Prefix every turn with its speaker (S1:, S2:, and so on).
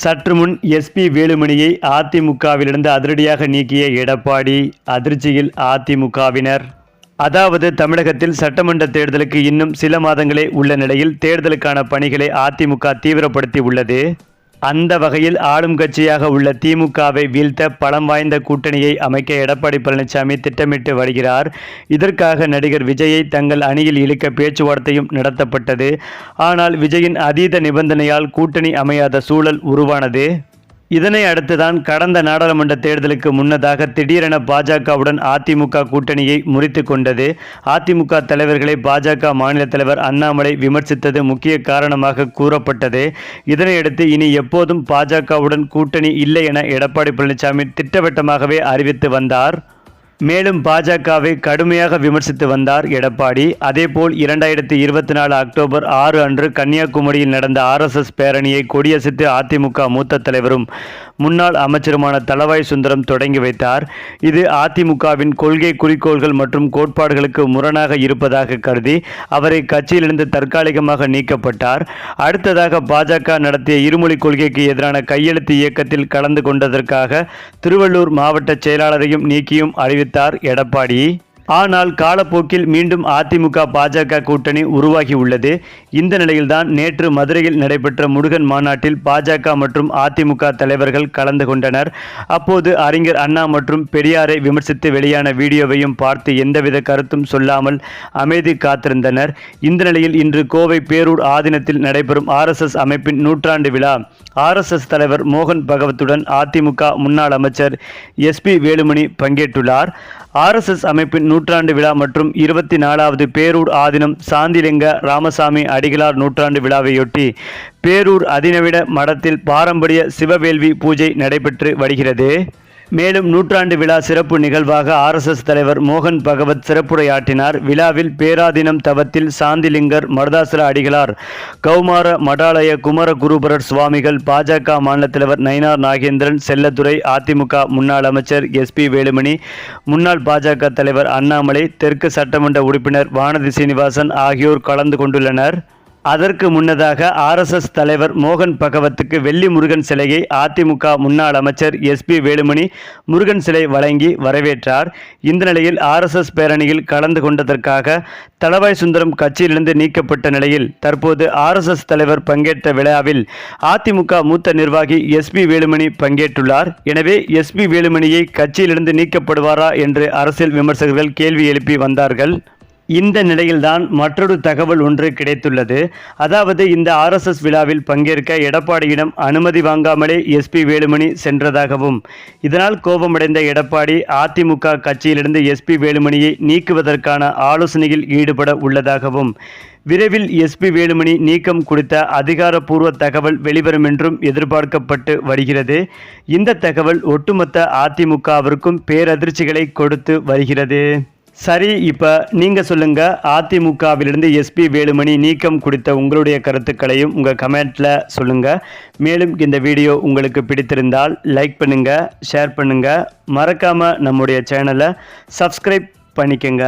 S1: சற்று முன் எஸ்பி வேலுமணியை அதிமுகவிலிருந்து அதிரடியாக நீக்கிய எடப்பாடி அதிர்ச்சியில் அதிமுகவினர். அதாவது தமிழகத்தில் சட்டமன்ற தேர்தலுக்கு இன்னும் சில மாதங்களே உள்ள நிலையில் தேர்தலுக்கான பணிகளை அதிமுக தீவிரப்படுத்தி உள்ளது அந்த வகையில் ஆளும் கட்சியாக உள்ள திமுகவை வீழ்த்த பலம் வாய்ந்த கூட்டணியை அமைக்க எடப்பாடி பழனிசாமி திட்டமிட்டு வருகிறார். இதற்காக நடிகர் விஜயை தங்கள் அணியில் இழுக்க பேச்சுவார்த்தையும் நடத்தப்பட்டது. ஆனால் விஜயின் அதீத நிபந்தனையால் கூட்டணி அமையாத சூழல் உருவானது. இதனை அடுத்துதான் கடந்த நாடாளுமன்ற தேர்தலுக்கு முன்னதாக திடீரென பாஜகவுடன் அதிமுக கூட்டணியை முறித்து கொண்டது. அதிமுக தலைவர்களை பாஜக மாநில தலைவர் அண்ணாமலை விமர்சித்தது முக்கிய காரணமாக கூறப்பட்டது. இதனையடுத்து இனி எப்போதும் பாஜகவுடன் கூட்டணி இல்லை என எடப்பாடி பழனிசாமி திட்டவட்டமாகவே அறிவித்து வந்தார். மேலும் பாஜகவை கடுமையாக விமர்சித்து வந்தார் எடப்பாடி. அதேபோல் இரண்டாயிரத்தி இருபத்தி நாலு அக்டோபர் ஆறு அன்று கன்னியாகுமரியில் நடந்த ஆர்எஸ்எஸ் பேரணியை கொடியசைத்து அதிமுக மூத்த தலைவரும் முன்னாள் அமைச்சருமான தளவாய் சுந்தரம் தொடங்கி வைத்தார். இது அதிமுகவின் கொள்கை குறிக்கோள்கள் மற்றும் கோட்பாடுகளுக்கு முரணாக இருப்பதாக கருதி அவரை கட்சியிலிருந்து தற்காலிகமாக நீக்கப்பட்டார். அடுத்ததாக பாஜக நடத்திய இருமொழி கொள்கைக்கு எதிரான கையெழுத்து இயக்கத்தில் கலந்து கொண்டதற்காக திருவள்ளூர் மாவட்ட செயலாளரையும் நீக்கியும் அறிவித்தார் எடப்பாடி ஆனால் காலப்போக்கில் மீண்டும் அதிமுக பாஜக கூட்டணி உருவாகி உள்ளது இந்த நிலையில்தான் நேற்று மதுரையில் நடைபெற்ற முருகன் மாநாட்டில் பாஜக மற்றும் அதிமுக தலைவர்கள் கலந்து கொண்டனர். அப்போது அறிஞர் அண்ணா மற்றும் பெரியாரை விமர்சித்து வெளியான வீடியோவையும் பார்த்து எந்தவித கருத்தும் சொல்லாமல் அமைதி காத்திருந்தனர். இந்த நிலையில் இன்று கோவை பேரூர் ஆதீனத்தில் நடைபெறும் ஆர்எஸ்எஸ் அமைப்பின் நூற்றாண்டு விழா. ஆர்எஸ்எஸ் தலைவர் மோகன் பகவத்துடன் அதிமுக முன்னாள் அமைச்சர் எஸ்பி வேலுமணி பங்கேற்றுள்ளார். ஆர்எஸ்எஸ் அமைப்பின் நூற்றாண்டு விழா மற்றும் இருபத்தி நாலாவது பேரூர் ஆதினம் சாந்திலிங்க ராமசாமி அடிகளார் நூற்றாண்டு விழாவையொட்டி பேரூர் அதினவிட மடத்தில் பாரம்பரிய சிவவேள்வி பூஜை நடைபெற்று வருகிறது. மேலும் நூற்றாண்டு விழா சிறப்பு நிகழ்வாக ஆர்எஸ்எஸ் தலைவர் மோகன் பகவத் சிறப்புரையாற்றினார். விழாவில் பேராதினம் தவத்தில் சாந்திலிங்கர் மருதாசர அடிகளார் கௌமார மடாலய குமர குருபரர் சுவாமிகள் பாஜக மாநில தலைவர் நயினார் நாகேந்திரன் செல்லத்துறை அதிமுக முன்னாள் அமைச்சர் எஸ்பி வேலுமணி முன்னாள் பாஜக தலைவர் அண்ணாமலை தெற்கு சட்டமன்ற உறுப்பினர் வானதி சீனிவாசன் ஆகியோர் கலந்து கொண்டுள்ளனர். அதற்கு முன்னதாக ஆர்எஸ்எஸ் தலைவர் மோகன் பகவத்துக்கு வெள்ளி முருகன் சிலையை அதிமுக முன்னாள் அமைச்சர் எஸ்பி வேலுமணி முருகன் சிலை வழங்கி வரவேற்றார். இந்த நிலையில் ஆர்எஸ்எஸ் பேரணியில் கலந்து கொண்டதற்காக தளவாய் சுந்தரம் கட்சியிலிருந்து நீக்கப்பட்ட நிலையில் தற்போது ஆர்எஸ்எஸ் தலைவர் பங்கேற்ற விழாவில் அதிமுக மூத்த நிர்வாகி எஸ்பி வேலுமணி பங்கேற்றுள்ளார். எனவே எஸ்பி வேலுமணியை கட்சியிலிருந்து நீக்கப்படுவாரா என்று அரசியல் விமர்சகர்கள் கேள்வி எழுப்பி வந்தார்கள். இந்த நிலையில்தான் மற்றொரு தகவல் ஒன்று கிடைத்துள்ளது. அதாவது இந்த ஆர்எஸ்எஸ் விழாவில் பங்கேற்க எடப்பாடியிடம் அனுமதி வாங்காமலே எஸ்பி வேலுமணி சென்றதாகவும் இதனால் கோபமடைந்த எடப்பாடி அதிமுக கட்சியிலிருந்து எஸ்பி வேலுமணியை நீக்குவதற்கான ஆலோசனையில் ஈடுபட உள்ளதாகவும் விரைவில் எஸ்பி வேலுமணி நீக்கம் குறித்த அதிகாரப்பூர்வ தகவல் வெளிவரும் என்றும் எதிர்பார்க்கப்பட்டு வருகிறது. இந்த தகவல் ஒட்டுமொத்த அதிமுகவிற்கும் பேரதிர்ச்சிகளை கொடுத்து வருகிறது. சரி இப்போ நீங்கள் சொல்லுங்கள் அதிமுகவிலிருந்து எஸ்பி வேலுமணி நீக்கம் குறித்த உங்களுடைய கருத்துக்களையும் உங்கள் கமெண்ட்டில் சொல்லுங்கள் மேலும் இந்த வீடியோ உங்களுக்கு பிடித்திருந்தால் லைக் பண்ணுங்கள் ஷேர் பண்ணுங்கள் மறக்காமல் நம்முடைய சேனலை சப்ஸ்கிரைப் பண்ணிக்கங்க.